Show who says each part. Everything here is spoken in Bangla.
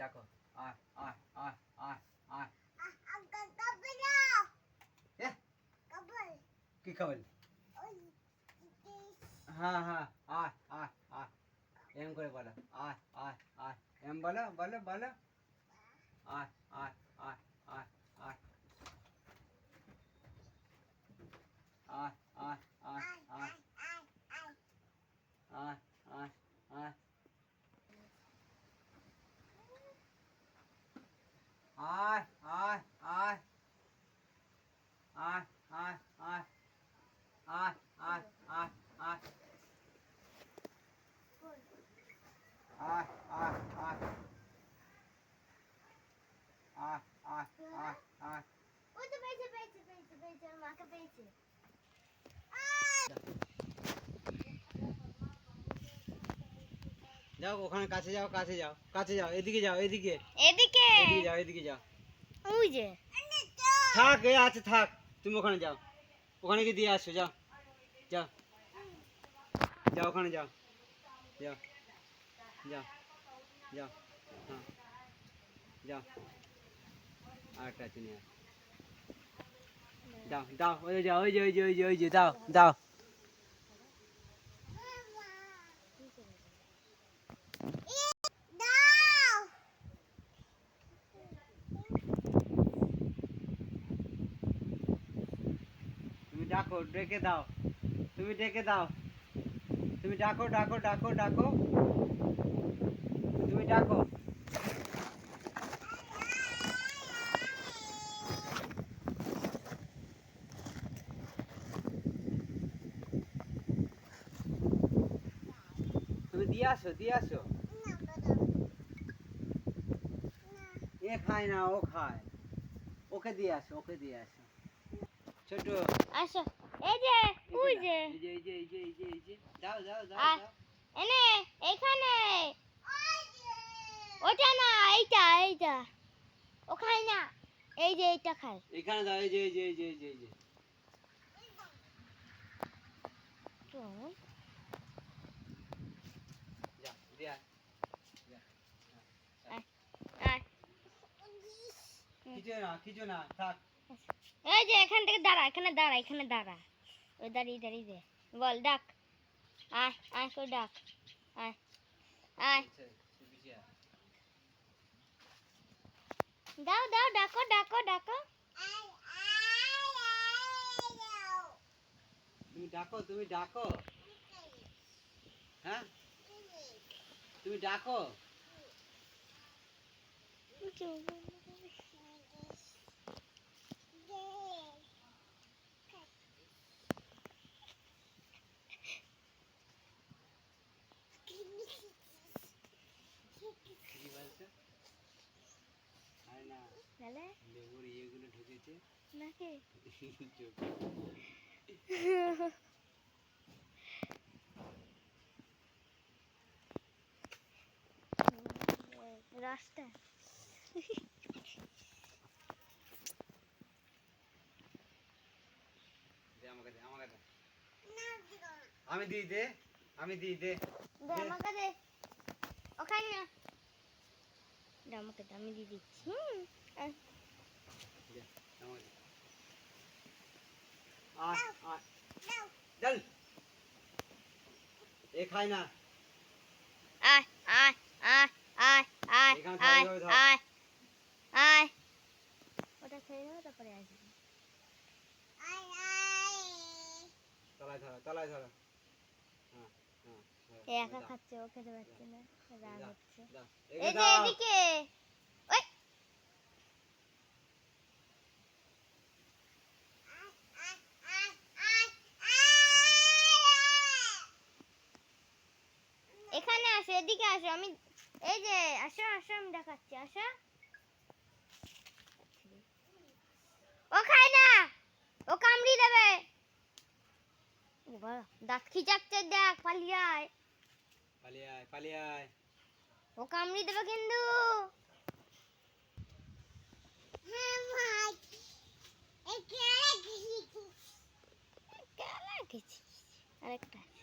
Speaker 1: ডাকো আয় আয় আয় আয় আয় এ কি খাবেন হ্যাঁ হ্যাঁ আয় আয় আয় এম করে বলো আয় আয় আয় এম বলো বলো বলো আয় আয় আয় আয় আয় আয় আয় আয় আয় আয় আয় আয় আয় আয় আয় আয় আয় আয় আয় আয় আয় আয় আয় আয় আয় আয় আয় আয় আয়
Speaker 2: ওই তো পেয়েছে পেয়েছে পেয়েছে পেয়েছে ওর মাকে পেয়েছে
Speaker 1: যাও ওখানে কাছে যাও কাছে যাও কাছে যাও এদিকে যাও এদিকে
Speaker 2: এদিকে
Speaker 1: এদিকে যাও এদিকে যাও
Speaker 2: ওই যে
Speaker 1: থাক এ আছে থাক তুমি ওখানে যাও। ওখানে গিয়ে দিয়ে আসো, যাও। যাও। যাও, ওখানে যাও। যাও। যাও। যাও। হ্যাঁ। যাও। আরেকটা চিনি যাও। দাও ওই যে ওই যে ওই যে ওই যে ওই যে দাও দাও তুমি ডাকো, ডেকে দাও। তুমি ডেকে দাও। তুমি ডাকো ডাকো ডাকো ডাকো। তুমি ডাকো। তুমি দিয়ে আসো দিয়ে আসো। এ খায় না, ও খায়। ওকে দিয়ে আসো, ওকে দিয়ে আসো। ছোট
Speaker 2: আসো এই যে ওই যে
Speaker 1: এই যে এই যে এই যে এই যে এই যে যাও যাও যাও
Speaker 2: এনে এইখানে ওটা না এইটা এইটা ও খায় না এই যে এইটা খায়
Speaker 1: এখানে দাও এই যে এই যে এই যে এই যে এই যে যা দিয়ে আয়।
Speaker 2: আয়।
Speaker 1: কিছু না কিছু না থাক
Speaker 2: এই যে এখান থেকে দাঁড়া এখানে দাঁড়া এখানে দাঁড়া। ওই দাঁড়িয়ে দাঁড়িয়ে দে। বল ডাক। আয় আয় ডাক। আয় আয়। দাও দাও ডাকো ডাকো ডাকো।
Speaker 1: তুমি ডাকো তুমি ডাকো। হ্যাঁ? তুমি ডাকো।
Speaker 2: তাহলে?
Speaker 1: লেবুর ইয়েগুলো ঢুকেছে।
Speaker 2: নাকি রাস্তা।
Speaker 1: আমি দিয়ে দে আমি দিয়ে দে
Speaker 2: আমাকে দে। ওখানে। না দে আমাকে দে আমি দিয়ে দিচ্ছি আয়।
Speaker 1: আয়। আয় এ খায় না।
Speaker 2: আয় আয় আয় আয় আয় আয় আয় আয়। ওটা খেয়ে নেব তারপরে আসবি।
Speaker 1: তলায় ধরো তলায় ধরো। হ্যাঁ হ্যাঁ।
Speaker 2: একা খাচ্ছে ও খেতে পারছে না রাগ হচ্ছে। এই যে এদিকে এখানে আসো এদিকে আসো আমি এই যে আসো আসো আমি দেখাচ্ছি আসো। ও খায় না ও কামড়ি দেবে। দাঁত খিচাচ্ছে দেখ পালিয়ে আয়।
Speaker 1: পালিয়ে আয় পালিয়ে আয়।
Speaker 2: ও কামড়ি দেবে কিন্তু। আরেকটা। আছে।